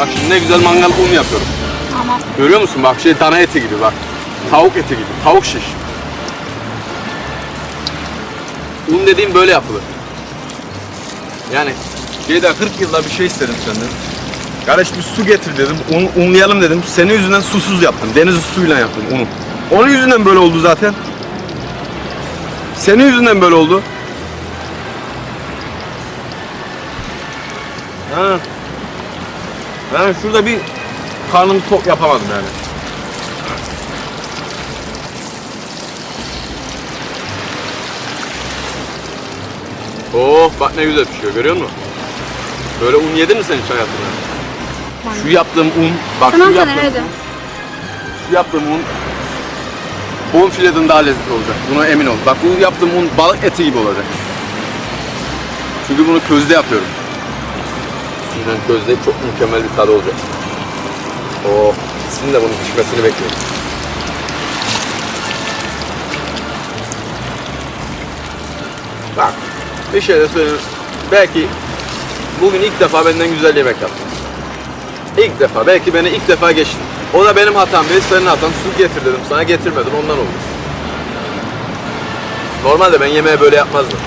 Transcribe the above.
Bak şimdi ne güzel mangal un yapıyorum. Tamam. Görüyor musun? Bak şey dana eti gibi bak. Tavuk eti gibi. Tavuk şiş. Un dediğim böyle yapılır. Yani şeyde 40 yılda bir şey istedim senden. Kardeş bir su getir dedim. Un, unlayalım dedim. Senin yüzünden susuz yaptım. Deniz suyuyla yaptım unu. Onun yüzünden böyle oldu zaten. Senin yüzünden böyle oldu. Ha. Ben şurada bir karnım tok yapamadım yani. Oh bak ne güzel pişiyor görüyor musun? Böyle un yedin mi sen hiç hayatında? Şu yaptığım un, bak Tamam şu sana yaptığım, dedim. şu yaptığım un bonfileden daha lezzetli olacak. Buna emin ol. Bak bu yaptığım un balık eti gibi olacak. Çünkü bunu közde yapıyorum. Suyla közde çok mükemmel bir tadı olacak. Oh, sizin de bunun pişmesini bekliyorum. Bak, bir şey de söyleyeyim. Belki bugün ilk defa benden güzel yemek yaptın. İlk defa, belki beni ilk defa geçtin. O da benim hatam değil, senin hatan. Su getir dedim sana, getirmedim ondan oldu. Normalde ben yemeği böyle yapmazdım.